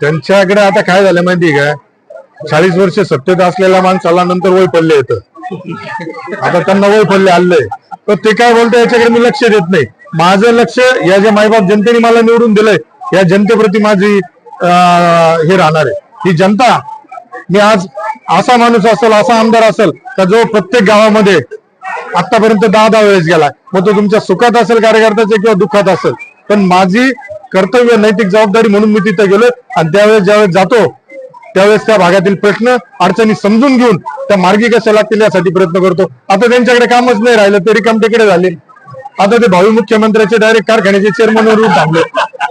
त्यांच्याकडे आता काय झालं माहिती का? चाळीस वर्ष सत्तेत असलेल्या माणसाला नंतर वय पडले येत आता त्यांना वय पडले आलंय तर ते काय बोलतं याच्याकडे मी लक्ष देत नाही. माझं लक्ष या ज्या मायबाप जनतेने मला निवडून दिलंय या जनतेप्रती माझी अं, हे राहणार आहे. ही जनता मी आज असा माणूस असेल असा आमदार असेल का जो प्रत्येक गावामध्ये आतापर्यंत दहा दहा वेळेस गेला मग तो तुमच्या सुखात असेल कार्यकर्त्याचे किंवा दुःखात असेल. पण माझी कर्तव्य नैतिक जबाबदारी म्हणून मी तिथे गेलो आणि त्यावेळेस ज्यावेळेस जातो त्यावेळेस त्या भागातील प्रश्न अडचणी समजून घेऊन त्या मार्गी कशा लागतील यासाठी प्रयत्न करतो. आता त्यांच्याकडे कामच नाही राहिलं तरी काम तिकडे झाले. आता ते भावी मुख्यमंत्र्याचे डायरेक्ट कारखान्याचे चेअरमन वरून थांबले.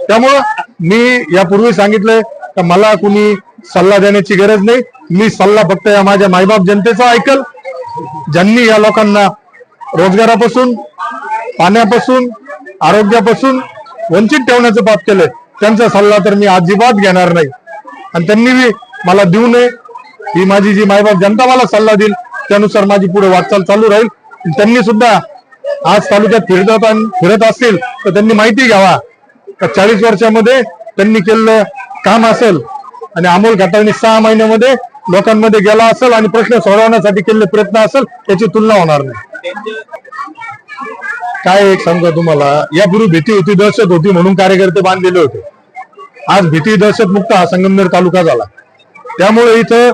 त्यामुळं मी यापूर्वी सांगितलंय का मला कुणी सल्ला देण्याची गरज नाही. मी सल्ला फक्त या माझ्या मायबाप जनतेचा ऐकल. ज्यांनी या लोकांना रोजगारापासून पाण्यापासून आरोग्यापासून वंचित ठेवण्याचं पाप केलंय. त्यांचा सल्ला तर मी अजिबात घेणार नाही. आणि त्यांनी मला देऊ नये. ही माझी जी मायबाप जनता मला सल्ला देईल त्यानुसार माझी पुढे वाटचाल चालू राहील. त्यांनी सुद्धा आज तालुक्यात फिरत फिरत असतील तर त्यांनी माहिती घ्यावा. का चाळीस वर्षामध्ये त्यांनी केलेलं काम असेल आणि अमोल खतावणी सहा महिन्यामध्ये लोकांमध्ये गेला असेल आणि प्रश्न सोडवण्यासाठी केलेले प्रयत्न असेल याची तुलना होणार नाही. काय एक समजा तुम्हाला? यापूर्वी भीती होती दहशत होती म्हणून कार्यकर्ते बांधलेले होते. आज भीती दहशत मुक्त हा संगमनेर तालुका झाला. त्यामुळे इथं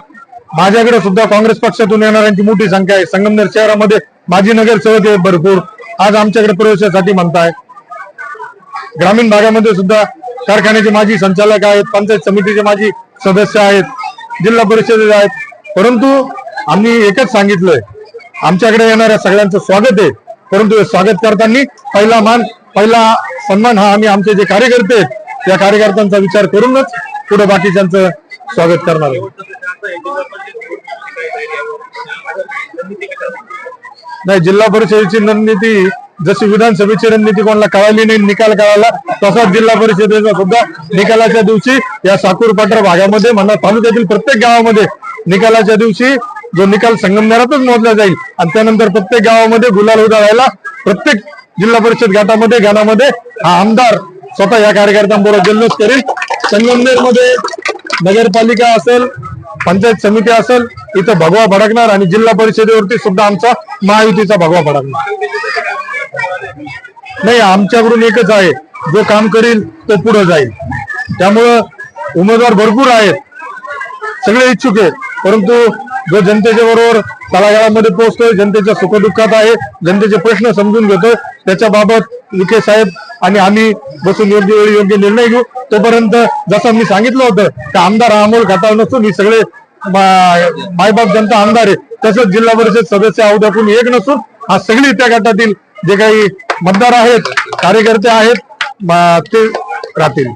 माझ्याकडे सुद्धा काँग्रेस पक्षातून येणाऱ्यांची मोठी संख्या आहे. संगमनेर शहरामध्ये माजी नगरसेवक आहे भरपूर. आज आमच्याकडे प्रवेशासाठी म्हणताय. ग्रामीण भागामध्ये सुद्धा कारखान्याचे माजी संचालक आहेत पंचायत समितीचे माजी सदस्य आहेत जिल्हा परिषदेचे आहेत. परंतु आम्ही एकच सांगितलंय. आमच्याकडे येणाऱ्या सगळ्यांचं स्वागत आहे. परंतु स्वागत करताना पहिला मान पहिला सन्मान हा आम्ही आमचे जे कार्यकर्ते आहेत त्या कार्यकर्त्यांचा विचार करूनच पुढे बाकीच्यांचं स्वागत करणार आहे नाही जिल्हा परिषदेची रणनीती जशी विधानसभेची रणनीती कोणाला कळाली नाही निकाल कळाला तसाच जिल्हा परिषदेचा सुद्धा निकालाच्या दिवशी या साकूर भागामध्ये म्हणा तालुक्यातील प्रत्येक गावामध्ये निकालाच्या दिवशी जो निकाल संगमनेरातच मोजला जाईल. आणि त्यानंतर प्रत्येक गावामध्ये गुलाल उधळायला प्रत्येक जिल्हा परिषद गटामध्ये गानामध्ये हा आमदार स्वतः या कार्यकर्त्यांबरोबर जल्लोष करेल. संगमनेरमध्ये नगरपालिका असेल पंचायत समिती असेल इथं भगवा भडकणार आणि जिल्हा परिषदेवरती सुद्धा आमचा महायुतीचा भगवा भडकणार. नाही आमच्याकडून एकच आहे. जो काम करील तो पुढे जाईल. त्यामुळं उमेदवार भरपूर आहेत. सगळे इच्छुक आहेत. परंतु जो जनतेच्या बरोबर तळागाळामध्ये पोहोचतोय जनतेच्या सुखदुःखात आहे जनतेचे प्रश्न समजून घेतोय त्याच्याबाबत विखे साहेब आणि आम्ही बसून योग्य वेळी योग्य निर्णय घेऊ. तोपर्यंत जसं मी सांगितलं होतं की आमदार अमोल खताळ नसून ही सगळे मायबाप जनता आमदार आहे. तसंच जिल्हा परिषद सदस्य अवध्यातून एक नसून हा सगळी त्या गटातील जे काही मतदार आहेत कार्यकर्ते आहेत ते राहतील.